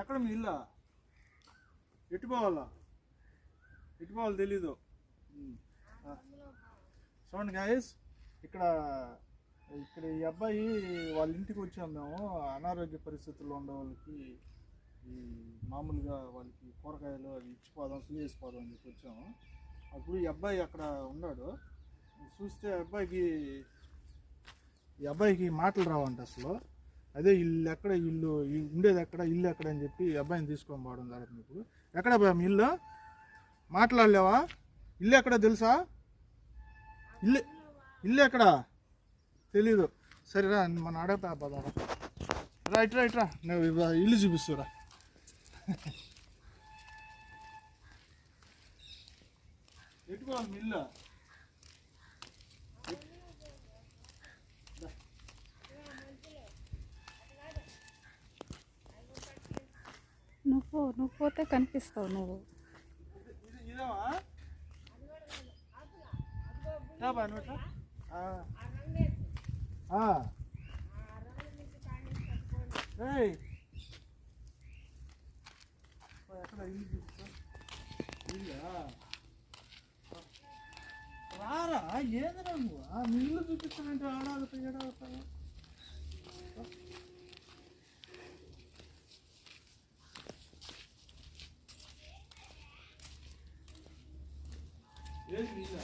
ఎక్కడ మీ ఇల్లా? ఎటు పోవాలా? ఎటు పోవాలి తెలీదు. చూడండి గాయస్ ఇక్కడ ఇక్కడ ఈ అబ్బాయి వాళ్ళ ఇంటికి వచ్చాము మేము. అనారోగ్య పరిస్థితుల్లో ఉండే వాళ్ళకి ఈ మామూలుగా వాళ్ళకి కూరగాయలు అవి ఇచ్చిపోదాం చూసేసిపోదాం అని చెప్పి వచ్చాము. అప్పుడు ఈ అబ్బాయి అక్కడ ఉన్నాడు. చూస్తే అబ్బాయికి ఈ అబ్బాయికి మాటలు రావంట అసలు. అదే ఇల్లు ఎక్కడ ఇల్లు ఉండేది ఎక్కడ ఇల్లు ఎక్కడ అని చెప్పి అబ్బాయిని తీసుకొని పోవడం జరుగుతుంది ఇప్పుడు. ఎక్కడ పోయా మీ ఇల్లు? మాట్లాడలేవా? ఇల్లు ఎక్కడ తెలుసా? ఇల్లు ఇల్లు ఎక్కడ? తెలీదు. సరేరా మన అడగతా పదారా రా రైట్ రా. నువ్వు ఇల్లు చూపిస్తురా ఎట్టుకోవాలి ఇల్లు. నువ్వు నువ్వు పోతే కనిపిస్తావు నువ్వు ఇది ఏయ్. ఎక్కడ రారా ఏదరా నువ్వు ఆ, నీ చూపిస్తానంటే ఆడాలి 人是你选